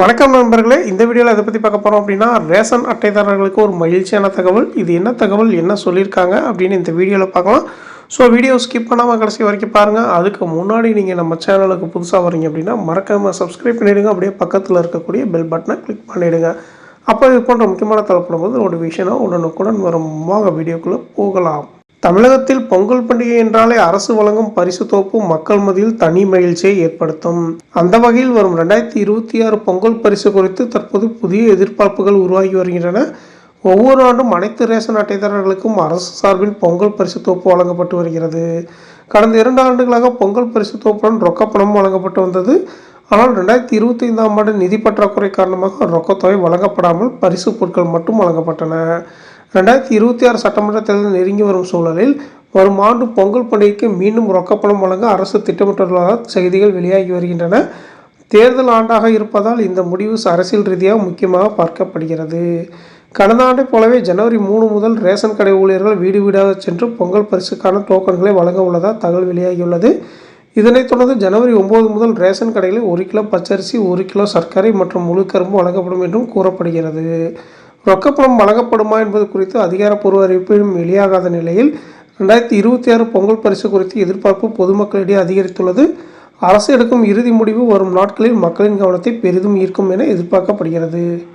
வணக்கம் நண்பர்களே. இந்த வீடியோவில் எதை பற்றி பார்க்க போகிறோம் அப்படின்னா ரேஷன் அட்டைதாரர்களுக்கு ஒரு மகிழ்ச்சியான தகவல். இது என்ன தகவல் என்ன சொல்லியிருக்காங்க அப்படின்னு இந்த வீடியோவில் பார்க்கலாம். ஸோ வீடியோ ஸ்கிப் பண்ணாமல் கடைசி வரைக்கும் பாருங்கள் அதுக்கு முன்னாடி நீங்கள் நம்ம சேனலுக்கு புதுசாக வரீங்க அப்படின்னா மறக்காமல் சப்ஸ்கிரைப் பண்ணிவிடுங்க அப்படியே பக்கத்தில் இருக்கக்கூடிய பெல் பட்டனை கிளிக் பண்ணிவிடுங்க அப்போ இது போன்ற முக்கியமான தலைப்படும் போது நோட்டிஃபிகேஷனாக உடனுக்குடன் வரும். வாங்க வீடியோக்குள்ளே போகலாம். தமிழகத்தில் பொங்கல் பண்டிகை என்றாலே அரசு வழங்கும் பரிசு தொகுப்பு மக்கள் மத்தியில் தனி மகிழ்ச்சியை ஏற்படுத்தும். அந்த வகையில் வரும் ரெண்டாயிரத்தி இருபத்தி ஆறு பொங்கல் பரிசு குறித்து தற்போது புதிய எதிர்பார்ப்புகள் உருவாகி வருகின்றன. ஒவ்வொரு ஆண்டும் அனைத்து ரேஷன் அட்டைதாரர்களுக்கும் அரசு சார்பில் பொங்கல் பரிசு தொகுப்பு வழங்கப்பட்டு வருகிறது. கடந்த இரண்டு ஆண்டுகளாக பொங்கல் பரிசு தொகுப்புடன் ரொக்கப்பணம் வழங்கப்பட்டு வந்தது. ஆனால் ரெண்டாயிரத்தி இருபத்தி ஐந்தாம் ஆண்டு நிதி பற்றாக்குறை காரணமாக ரொக்கத்தொகை வழங்கப்படாமல் பரிசு பொருட்கள் மட்டும் வழங்கப்பட்டன. ரெண்டாயிரத்தி இருபத்தி ஆறு சட்டமன்ற தேர்தல் நெருங்கி வரும் சூழலில் வரும் ஆண்டு பொங்கல் பண்டிகைக்கு மீண்டும் ரொக்கப்பணம் வழங்க அரசு திட்டமிட்டுள்ளதாக செய்திகள் வெளியாகி வருகின்றன. தேர்தல் ஆண்டாக இருப்பதால் இந்த முடிவு அரசியல் ரீதியாக முக்கியமாக பார்க்கப்படுகிறது. கடந்த ஆண்டைப் போலவே ஜனவரி மூணு முதல் ரேஷன் கடை ஊழியர்கள் வீடு வீடாக சென்று பொங்கல் பரிசுக்கான டோக்கன்களை வழங்க உள்ளதாக தகவல் வெளியாகியுள்ளது. இதனைத் தொடர்ந்து ஜனவரி ஒன்பது முதல் ரேஷன் கடைகளில் ஒரு கிலோ பச்சரிசி ஒரு கிலோ சர்க்கரை மற்றும் முழு கரும்பு வழங்கப்படும் என்றும் கூறப்படுகிறது. ரொக்கப்பணம் வழங்கப்படுமா என்பது குறித்து அதிகாரப்பூர்வ அறிவிப்பும் வெளியாகாத நிலையில் ரெண்டாயிரத்தி இருபத்தி ஆறு பொங்கல் பரிசு குறித்து எதிர்பார்ப்பு பொதுமக்களிடையே அதிகரித்துள்ளது. அரசு எடுக்கும் இறுதி முடிவு வரும் நாட்களில் மக்களின் கவனத்தை பெரிதும் ஈர்க்கும் என எதிர்பார்க்கப்படுகிறது.